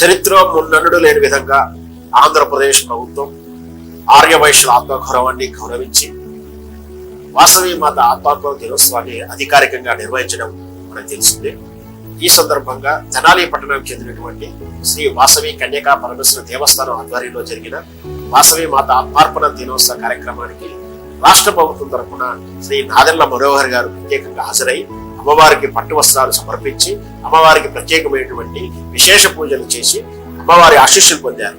చరిత్ర మున్నడు లేని విధంగా ఆంధ్రప్రదేశ్ ప్రభుత్వం ఆర్య వైశ్యుల ఆత్మగౌరవాన్ని గౌరవించి వాసవి మాత ఆత్మాత్మ దినోత్సవాన్ని అధికారికంగా నిర్వహించడం మనకు తెలిసిందే ఈ సందర్భంగా తెనాలి పట్టణం చెందినటువంటి శ్రీ వాసవి కన్యకా పరమేశ్వర దేవస్థానం ఆధ్వర్యంలో జరిగిన వాసవి మాత ఆత్మార్పణ దినోత్సవ కార్యక్రమానికి రాష్ట్ర ప్రభుత్వం తరఫున శ్రీ నాదెళ్ళ మనోహర్ గారు ప్రత్యేకంగా హాజరై అమ్మవారికి పట్టు వస్త్రాలు సమర్పించి అమ్మవారికి ప్రత్యేకమైనటువంటి విశేష పూజలు చేసి అమ్మవారి ఆశీస్సులు పొందారు.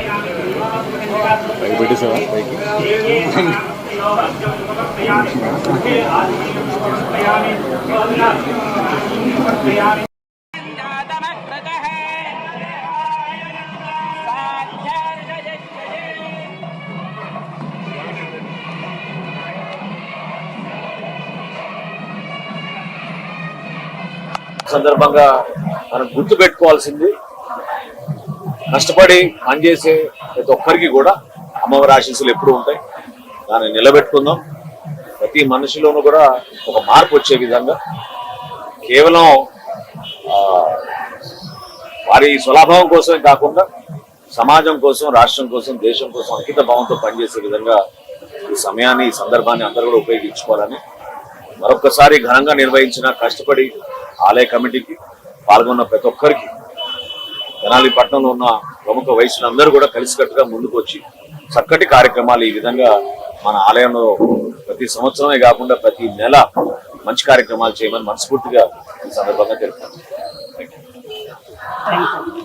పైకి పెట్టేసావా? పైకి? సందర్భంగా మనం గుర్తు పెట్టుకోవాల్సింది కష్టపడి పనిచేసే ప్రతి ఒక్కరికి కూడా అమ్మవారి ఆశీస్సులు ఎప్పుడు ఉంటాయి. దాన్ని నిలబెట్టుకుందాం. ప్రతి మనిషిలోనూ కూడా ఒక మార్పు వచ్చే విధంగా కేవలం వారి స్వలాభావం కోసమే కాకుండా సమాజం కోసం రాష్ట్రం కోసం దేశం కోసం అంకిత భావంతో పనిచేసే విధంగా ఈ సమయాన్ని ఈ సందర్భాన్ని అందరూ కూడా ఉపయోగించుకోవాలని మరొకసారి ఘనంగా నిర్వహించిన కష్టపడి ఆలయ కమిటీకి పాల్గొన్న ప్రతి ఒక్కరికి తెనాలి పట్టణంలో ఉన్న ప్రముఖ వయసులందరూ కూడా కలిసికట్టుగా ముందుకు వచ్చి చక్కటి కార్యక్రమాలు ఈ విధంగా మన ఆలయంలో ప్రతి సంవత్సరమే కాకుండా ప్రతి నెల మంచి కార్యక్రమాలు చేయమని మనస్ఫూర్తిగా ఈ సందర్భంగా తెలుపుతాను థ్యాంక్ యూ